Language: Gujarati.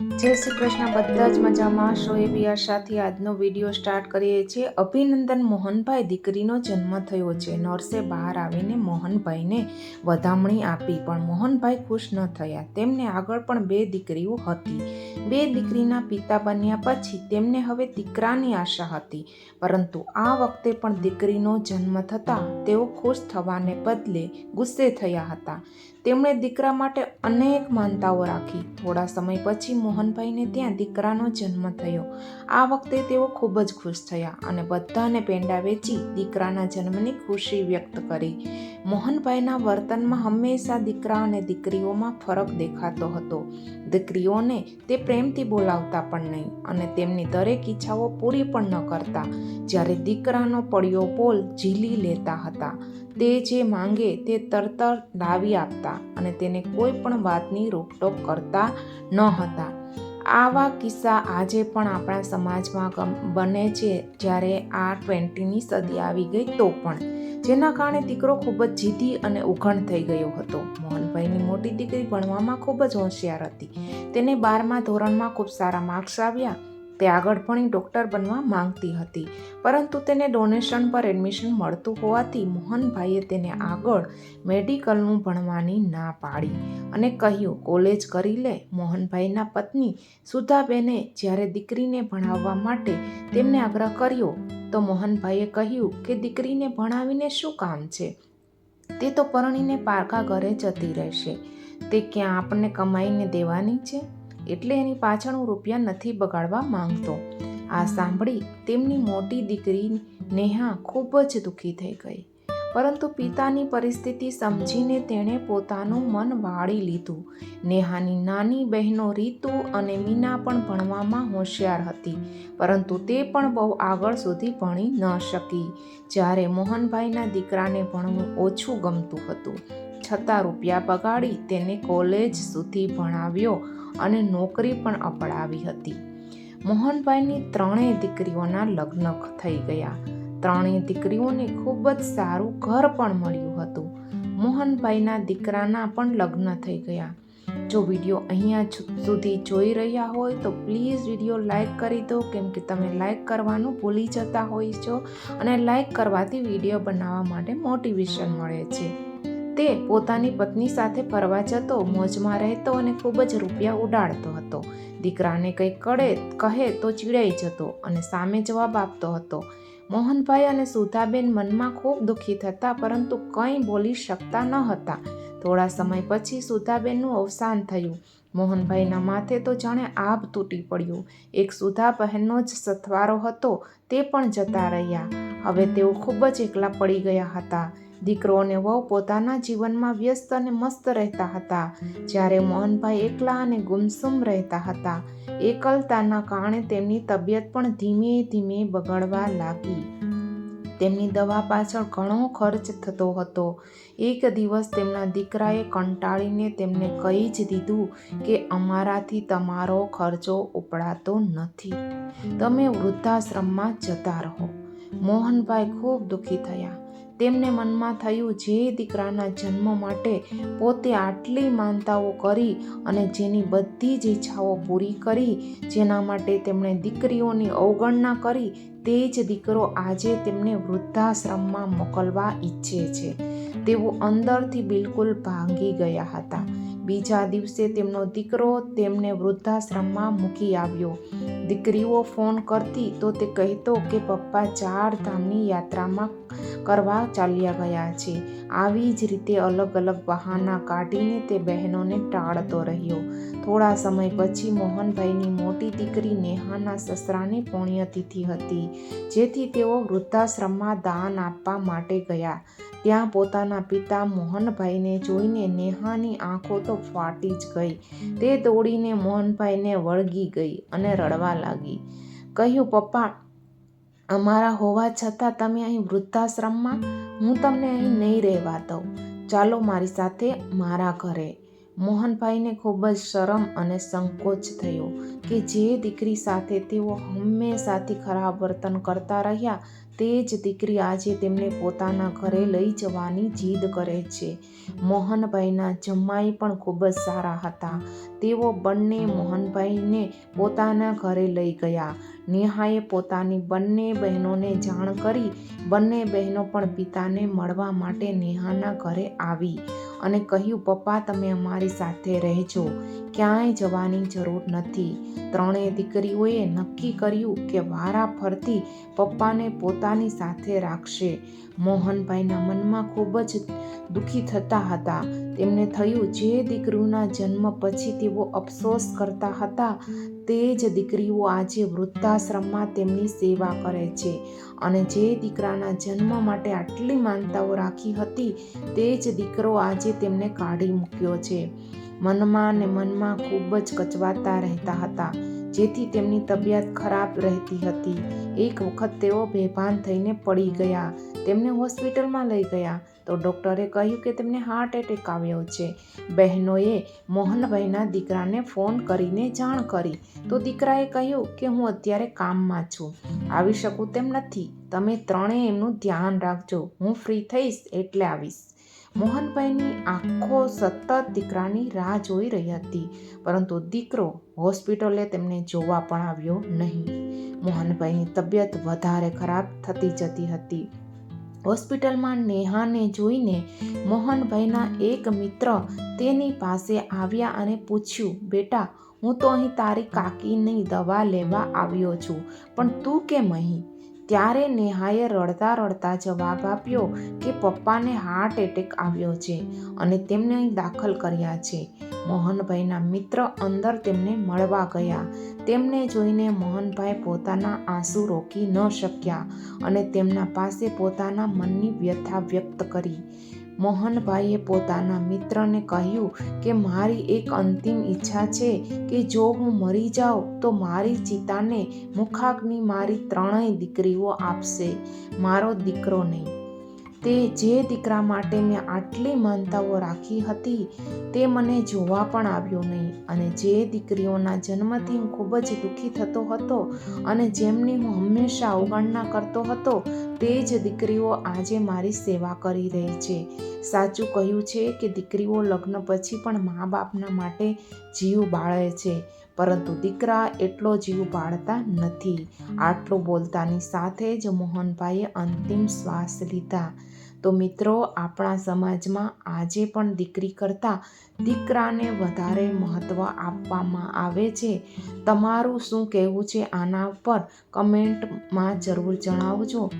જય શ્રી કૃષ્ણ. બધા જ મજામાં? શોએબી આશાથી આજનો વીડિયો સ્ટાર્ટ કરીએ છીએ. અભિનંદન મોહનભાઈ દીકરીનો જન્મ થયો છે. નર્સે બહાર આવીને મોહનભાઈને વધામણી આપી, પણ મોહનભાઈ ખુશ ન થયા. તેમને આગળ પણ બે દીકરીઓ હતી. બે દીકરીના પિતા બન્યા પછી તેમને હવે દીકરાની આશા હતી. પરંતુ આ વખતે પણ દીકરીનો જન્મ થતાં તેઓ ખુશ થવાને બદલે ગુસ્સે થયા હતા. તેમણે દીકરા માટે અનેક માનતાઓ રાખી. થોડા સમય પછી મોહનભાઈને ત્યાં દીકરાનો જન્મ થયો. આ વખતે તેઓ ખૂબ જ ખુશ થયા અને બધાને પેંડા વેચી દીકરાના જન્મની ખુશી વ્યક્ત કરી. મોહનભાઈના વર્તનમાં હંમેશા દીકરા અને દીકરીઓમાં ફરક દેખાતો હતો. દીકરીઓને તે પ્રેમથી બોલાવતા પણ નહીં અને તેમની દરેક ઈચ્છાઓ પૂરી પણ ન કરતા. જ્યારે દીકરાનો પડ્યો પોલ ઝીલી લેતા હતા. તે જે માંગે તે તરત લાવી આપતા અને તેને કોઈ પણ વાતની રોકટોક કરતા ન હતા. આવા કિસ્સા આજે પણ આપણા સમાજમાં બને છે. જ્યારે આ ટ્વેન્ટીની સદી આવી ગઈ તો પણ જેના કારણે દીકરો ખૂબ જ જીદી અને ઉઘણ થઈ ગયો હતો. મોહનભાઈની મોટી દીકરી ભણવામાં ખૂબ જ હોશિયાર હતી. તેને બારમા ધોરણમાં ખૂબ સારા માર્ક્સ આવ્યા. તે આગળ ભણી ડૉક્ટર બનવા માંગતી હતી. પરંતુ તેને ડોનેશન પર એડમિશન મળતું હોવાથી મોહનભાઈએ તેને આગળ મેડિકલનું ભણવાની ના પાડી અને કહ્યું, કોલેજ કરી લે. મોહનભાઈના પત્ની સુધાબેને જ્યારે દીકરીને ભણાવવા માટે તેમને આગ્રહ કર્યો તો મોહનભાઈએ કહ્યું કે દીકરીને ભણાવીને શું કામ છે? તે તો પરણીને પારકા ઘરે જતી રહેશે. તે ક્યાં આપણને કમાઈને દેવાની છે? એટલે એની પાછળ હું રૂપિયા નથી બગાડવા માંગતો. આ સાંભળી તેમની મોટી દીકરી નેહા ખૂબ જ દુઃખી થઈ ગઈ. પરંતુ પિતાની પરિસ્થિતિ સમજીને તેણે પોતાનું મન વાળી લીધું. નેહાની નાની બહેનો રીતુ અને મીના પણ ભણવામાં હોશિયાર હતી, પરંતુ તે પણ બહુ આગળ સુધી ભણી ન શકી. જ્યારે મોહનભાઈના દીકરાને ભણવું ઓછું ગમતું હતું, છતાં રૂપિયા બગાડી તેને કોલેજ સુધી ભણાવ્યો અને નોકરી પણ અપડાવી હતી. મોહનભાઈની ત્રણેય દીકરીઓના લગ્ન થઈ ગયા. ત્રણેય દીકરીઓને ખૂબ જ સારું ઘર પણ મળ્યું હતું. મોહનભાઈના દીકરાના પણ લગ્ન થઈ ગયા. જો વીડિયો અહીંયા સુધી જોઈ રહ્યા હોય તો પ્લીઝ વીડિયો લાઈક કરી દો, કેમ કે તમે લાઈક કરવાનું ભૂલી જતા હોય છો અને લાઈક કરવાથી વીડિયો બનાવવા માટે મોટિવેશન મળે છે. તે પોતાની પત્ની સાથે ફરવા જતો, મોજમાં રહેતો અને ખૂબ જ રૂપિયા ઉડાડતો હતો. દીકરાને કંઈક કડે કહે તો ચીડાઈ જતો અને સામે જવાબ આપતો હતો. મોહનભાઈ અને સુધાબેન મનમાં ખૂબ દુઃખી થતા, પરંતુ કંઈ બોલી શકતા ન હતા. થોડા સમય પછી સુધાબેનનું અવસાન થયું. મોહનભાઈના માથે તો જાણે આભ તૂટી પડ્યું. એક સુધા બહેનનો જ સથવારો હતો, તે પણ જતા રહ્યા. હવે તેઓ ખૂબ જ એકલા પડી ગયા હતા. દીકરો અને વહુ પોતાના જીવનમાં વ્યસ્ત અને મસ્ત રહેતા હતા. જ્યારે મોહનભાઈ એકલા અને ગુમસુમ રહેતા હતા. એકલતાના કારણે તેમની તબિયત પણ ધીમે ધીમે બગડવા લાગી. તેમની દવા પાછળ ઘણો ખર્ચ થતો હતો. એક દિવસ તેમના દીકરાએ કંટાળીને તેમને કહી જ દીધું કે અમારાથી તમારો ખર્ચો ઉપડાતો નથી. તમે વૃદ્ધાશ્રમમાં જતા રહો. મોહનભાઈ ખૂબ દુઃખી થયા. તેમને મનમાં થયું જે દીકરાના જન્મ માટે પોતે આટલી માનતાઓ કરી અને જેની બધી જ ઈચ્છાઓ પૂરી કરી, જેના માટે તેમણે દીકરીઓની અવગણના કરી, તે જ દીકરો આજે તેમને વૃદ્ધાશ્રમમાં મોકલવા ઈચ્છે છે. તેઓ અંદરથી બિલકુલ ભાંગી ગયા હતા. બીજા દિવસે તેમનો દીકરો તેમને વૃદ્ધાશ્રમમાં મૂકી આવ્યો. દીકરીઓ ફોન કરતી તો તે કહેતો કે, પપ્પા, ચાર ધામની યાત્રામાં કરવા ચાલ્યા ગયા છે. આવી જ રીતે અલગ અલગ બહાના કાઢીને તે બહેનોને ટાળતો રહ્યો. થોડા સમય પછી મોહનભાઈની મોટી દીકરી નેહાના સસરાની પુણ્યતિથિ હતી, જેથી તેઓ વૃદ્ધાશ્રમમાં દાન આપવા માટે ગયા. ત્યાં પોતાના પિતા મોહનભાઈને જોઈને નેહાની આંખો તો ફાટી જ ગઈ. તે દોડીને મોહનભાઈને વળગી ગઈ અને રડવા લાગી. કહ્યું, પપ્પા અમારા હોવા છતાં તમે અહીં વૃદ્ધાશ્રમમાં? હું તમને અહીં નહીં રહેવા દઉં. ચાલો મારી સાથે મારા ઘરે. મોહનભાઈને ખૂબ જ શરમ અને સંકોચ થયો કે જે દીકરી સાથે તેઓ હંમેશાથી ખરાબ વર્તન કરતા રહ્યા, તે જ દીકરી આજે તેમને પોતાના ઘરે લઈ જવાની જીદ કરે છે. મોહનભાઈના જમાઈ પણ ખૂબ જ સારા હતા. તેઓ બંને મોહનભાઈને પોતાના ઘરે લઈ ગયા. નેહાએ પોતાની બંને બહેનોને જાણ કરી. બંને બહેનો પણ પિતાને મળવા માટે નેહાના ઘરે આવી અને કહ્યું, પપ્પા, તમે અમારી સાથે રહેજો. ક્યાંય જવાની જરૂર નથી. ત્રણેય દીકરીઓએ નક્કી કર્યું કે વારા ફરતી પપ્પાને પોતાની સાથે રાખશે. મોહનભાઈના મનમાં ખૂબ જ દુઃખી થતા હતા. તેમને થયું જે દીકરીઓના જન્મ પછી તેઓ અફસોસ કરતા હતા, તે જ દીકરીઓ આજે વૃદ્ધાશ્રમમાં તેમની સેવા કરે છે અને જે દીકરાના જન્મ માટે આટલી માનતાઓ રાખી હતી, તે જ દીકરો આજે તેમને કાઢી મૂક્યો છે. મનમાં ને મનમાં ખૂબ જ કચવાતા રહેતા હતા, જેથી તેમની તબિયત ખરાબ રહેતી હતી. એક વખત તેઓ બેભાન થઈને પડી ગયા. તેમને હોસ્પિટલમાં લઈ ગયા. તો ડૉક્ટરે કહ્યું કે તેમને હાર્ટ એટેક આવ્યો છે. બહેનોએ મોહનભાઈના દીકરાને ફોન કરીને જાણ કરી. તો દીકરાએ કહ્યું કે હું અત્યારે કામમાં છું. આવી શકું તેમ નથી. તમે ત્રણેય એમનું ધ્યાન રાખજો. હું ફ્રી થઈશ એટલે આવીશ. મોહનભાઈની આંખો સતત દીકરાની રાહ જોઈ રહી હતી, પરંતુ દીકરો હોસ્પિટલે તેમને જોવા પણ આવ્યો નહીં. મોહનભાઈની તબિયત વધારે ખરાબ થતી જતી હતી. હોસ્પિટલમાં નેહાને જોઈને મોહનભાઈના એક મિત્ર તેની પાસે આવ્યા અને પૂછ્યું, બેટા, હું તો અહીં તારી કાકીની દવા લેવા આવ્યો છું, પણ તું કેમ અહીં? ત્યારે નેહાએ રડતા રડતા જવાબ આપ્યો કે પપ્પાને હાર્ટ એટેક આવ્યો છે અને તેમને દાખલ કર્યા છે. મોહનભાઈના મિત્ર અંદર તેમને મળવા ગયા. તેમને જોઈને મોહનભાઈ પોતાના આંસુ રોકી ન શક્યા અને તેમના પાસે પોતાના મનની વ્યથા વ્યક્ત કરી. મોહનભાઈએ પોતાના મિત્રને કહ્યું કે, મારી એક અંતિમ ઈચ્છા છે કે જો હું મરી જાઉં, તો મારી ચિતાને મુખાગ્નિ મારી ત્રણેય દીકરીઓ આપશે, મારો દીકરો નહીં. તે જે દીકરા માટે મેં આટલી માનતાઓ રાખી હતી, તે મને જોવા પણ આવ્યો નહીં. અને જે દીકરીઓના જન્મથી હું ખૂબ જ દુઃખી થતો હતો અને જેમની હું હંમેશા અવગણના કરતો હતો તે જ દીકરીઓ આજે મારી સેવા કરી રહી છે. સાચું કહ્યું છે કે દીકરીઓ લગ્ન પછી પણ મા બાપના માટે જીવ બાળે છે, પરંતુ દીકરા એટલો જીવ બાળતા નથી. આટલું બોલતાની સાથે જ મોહનભાઈએ અંતિમ શ્વાસ લીધા. તો મિત્રો, આપણા સમાજમાં આજે પણ દીકરી કરતાં દીકરાને વધારે મહત્ત્વ આપવામાં આવે છે. તમારું શું કહેવું છે આના પર કમેન્ટમાં જરૂર જણાવજો.